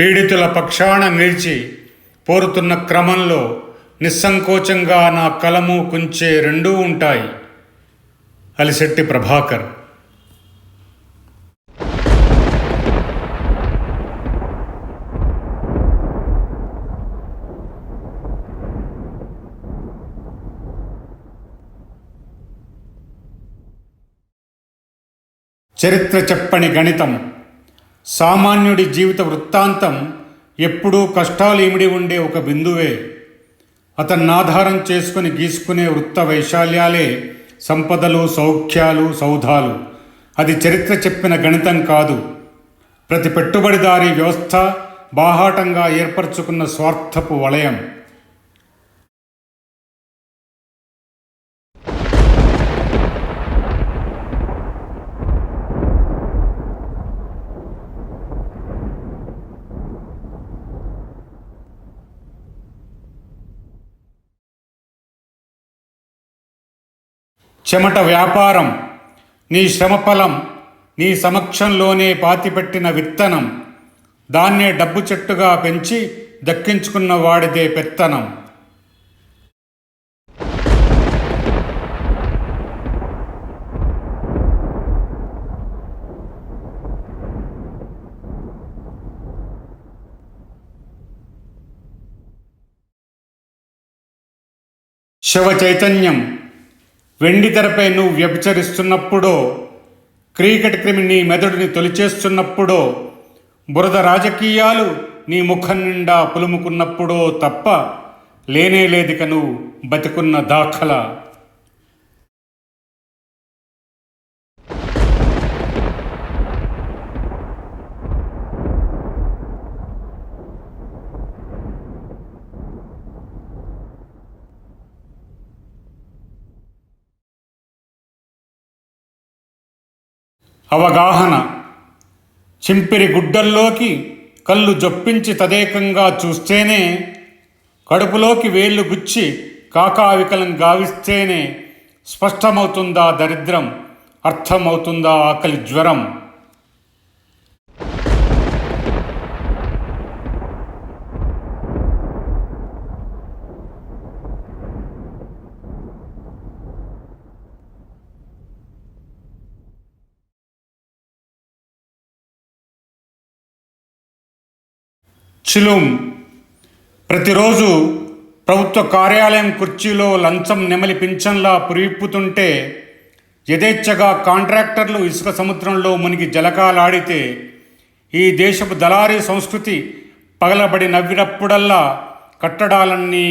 పీడితుల పక్షాన నిలిచి పోరుతున్న క్రమంలో నిస్సంకోచంగా నా కలము కుంచే రెండూ ఉంటాయి. అలిశెట్టి ప్రభాకర్. చరిత్ర చెప్పని గణితం. సామాన్యుడి జీవిత వృత్తాంతం ఎప్పుడూ కష్టాలు ఇమిడి ఉండే ఒక బిందువే. అతన్ని ఆధారం చేసుకుని గీసుకునే వృత్త వైశాల్యాలే సంపదలు సౌఖ్యాలు సౌధాలు. అది చరిత్ర చెప్పిన గణితం కాదు. ప్రతి పెట్టుబడిదారి వ్యవస్థ బాహాటంగా ఏర్పరచుకున్న స్వార్థపు వలయం. చెమట వ్యాపారం నీ శ్రమఫలం నీ సమక్షంలోనే పాతిపెట్టిన విత్తనం దాన్నే డబ్బు చెట్టుగా పెంచి దక్కించుకున్న వాడిదే పెత్తనం. శివ చైతన్యం వెండి తెరపై నువ్వు వ్యభిచరిస్తున్నప్పుడో క్రికెట్ క్రిమి నీ మెదడుని తొలిచేస్తున్నప్పుడో బురద రాజకీయాలు నీ ముఖం నిండా పులుముకున్నప్పుడో తప్ప లేనే లేదిక నువ్వు బతికున్న దాఖలా. అవగాహన. చింపిరి గుడ్డల్లోకి కళ్ళు జొప్పించి తదేకంగా చూస్తేనే కడుపులోకి వేళ్ళు గుచ్చి కాకావికలం గావిస్తేనే స్పష్టమవుతుందా దరిద్రం అర్థమవుతుందా ఆకలి జ్వరం. చిలుం ప్రతిరోజు ప్రభుత్వ కార్యాలయం కుర్చీలో లంచం నెమలి పింఛన్లా పురిప్పుతుంటే యథేచ్ఛగా కాంట్రాక్టర్లు ఇసుక సముద్రంలో మునిగి జలకాలాడితే ఈ దేశపు దళారీ సంస్కృతి పగలబడి నవ్వినప్పుడల్లా కట్టడాలన్నీ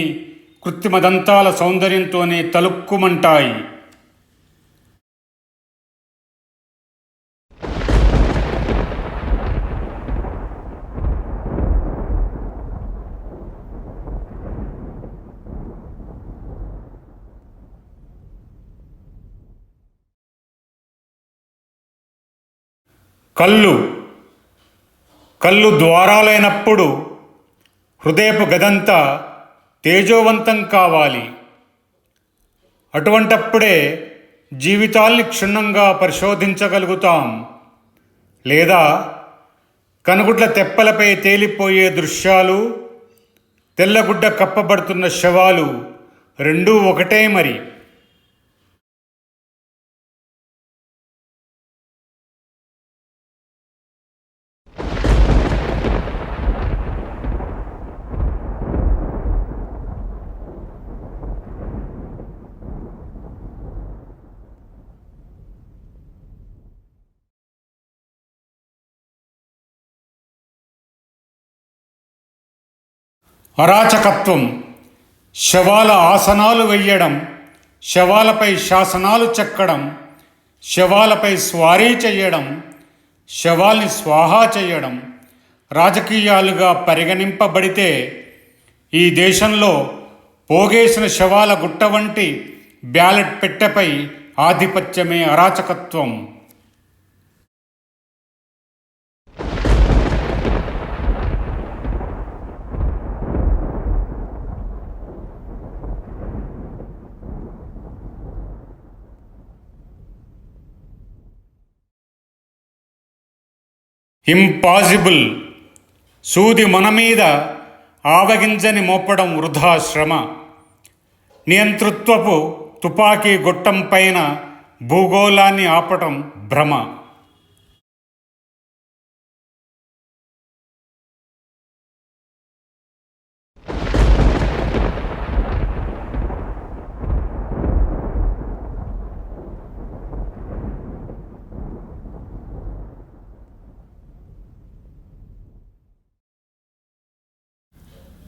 కృత్రిమ దంతాల సౌందర్యంతోనే తలుక్కుమంటాయి. కళ్ళు. కళ్ళు ద్వారాలైనప్పుడు హృదయపు గదంతా తేజోవంతం కావాలి. అటువంటప్పుడే జీవితాల్ని క్షుణ్ణంగా పరిశోధించగలుగుతాం. లేదా కనుగుడ్ల తెప్పలపై తేలిపోయే దృశ్యాలు తెల్లగుడ్డ కప్పబడుతున్న శవాలు రెండూ ఒకటే మరి. అరాచకత్వం శవాల ఆసనాలు వెయ్యడం శవాలపై శాసనాలు చెక్కడం శవాలపై స్వారీ చేయడం శవాల్ని స్వాహా చేయడం రాజకీయాలుగా పరిగణింపబడితే ఈ దేశంలో పోగేసిన శవాల గుట్ట వంటి బ్యాలెట్ పెట్టెపై ఆధిపత్యమే అరాచకత్వం. ఇంపాసిబుల్ సూది మన మీద ఆవగింజని మోపడం వృధా శ్రమ నియంతృత్వపు తుపాకీ గొట్టం పైన భూగోళాన్ని ఆపటం భ్రమ.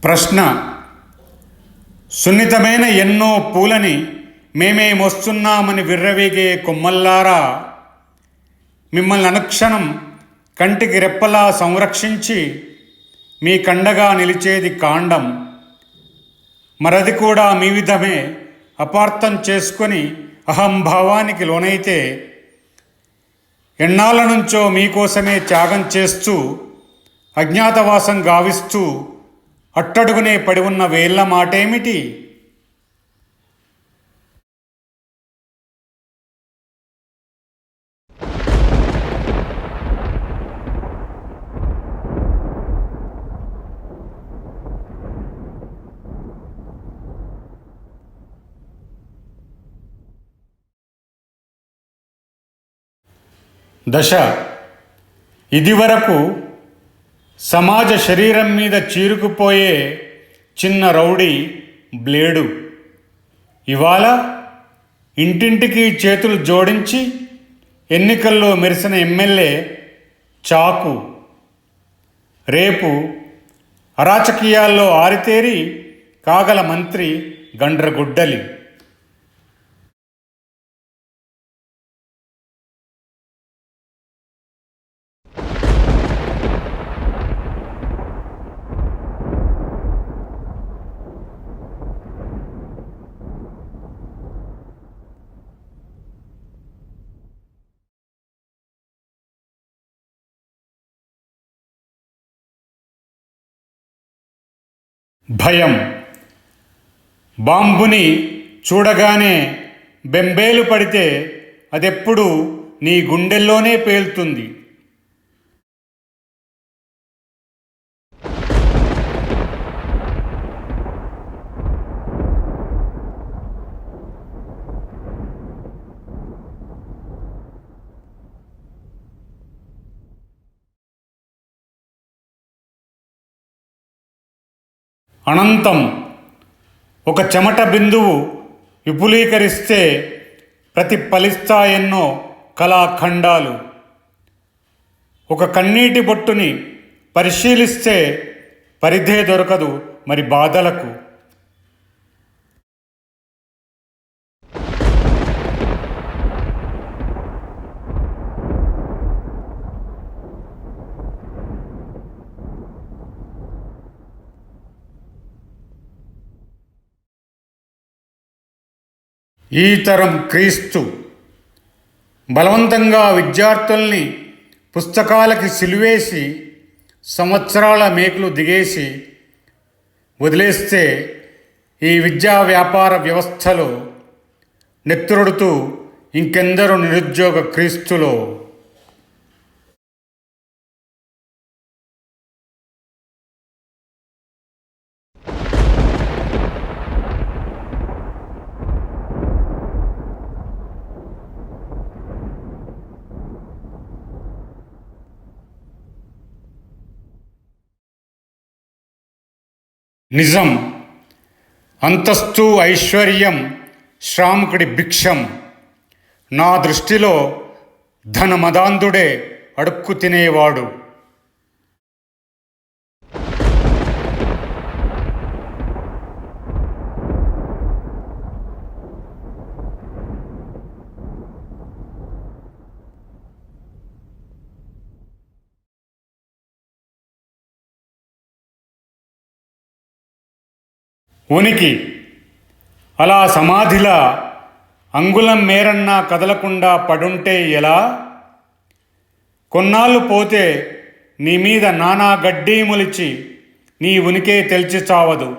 ప్రశ్న. సున్నితమైన ఎన్నో పూలని మేమేమొస్తున్నామని విర్రవీగే కొమ్మల్లారా? మిమ్మల్ని అనుక్షణం కంటికి రెప్పలా సంరక్షించి మీ కండగా నిలిచేది కాండం. మరది కూడా మీ విధమే అపార్థం చేసుకొని అహంభావానికి లోనైతే ఎన్నాళ్ళ నుంచో మీకోసమే త్యాగం చేస్తూ అజ్ఞాతవాసం గావిస్తూ అట్టడుగునే పడి ఉన్న వేళ్ళ మాటేమిటి? దశ. ఇదివరకు సమాజ శరీరం మీద చీరుకుపోయే చిన్న రౌడీ బ్లేడు. ఇవాళ ఇంటింటికి చేతులు జోడించి ఎన్నికల్లో మెరిసిన ఎమ్మెల్యే చాకు. రేపు అరాచకీయాల్లో ఆరితేరి కాగల మంత్రి గండ్రగుడ్డలి. భయం. బాంబుని చూడగానే బెంబేలు పడితే అదెప్పుడు నీ గుండెల్లోనే పేలుతుంది. అనంతం. ఒక చెమట బిందువు విపులీకరిస్తే ప్రతి ఫలిస్తాయెన్నో కళాఖండాలు. ఒక కన్నీటి బొట్టుని పరిశీలిస్తే పరిధే దొరకదు మరి బాధలకు. ఈ తరం క్రీస్తు బలవంతంగా విద్యార్థుల్ని పుస్తకాలకి సిలువేసి సంవత్సరాల మేకులు దిగేసి వదిలేస్తే ఈ విద్యా వ్యాపార వ్యవస్థలో నెత్తురుడుతూ ఇంకెందరో నిరుద్యోగ క్రీస్తులో నిజం అంతస్తు ఐశ్వర్యం శ్రాముకుడి భిక్షం. నా దృష్టిలో ధనమదాంధుడే అడుక్కు తినేవాడు. ఉనికి. అలా సమాధిలా అంగుళం మేరన్నా కదలకుండా పడుంటే ఎలా? కొన్నాళ్ళు పోతే నీ మీద నానా గడ్డీ మొలిచి నీ ఉనికే తెలిచి చావదు.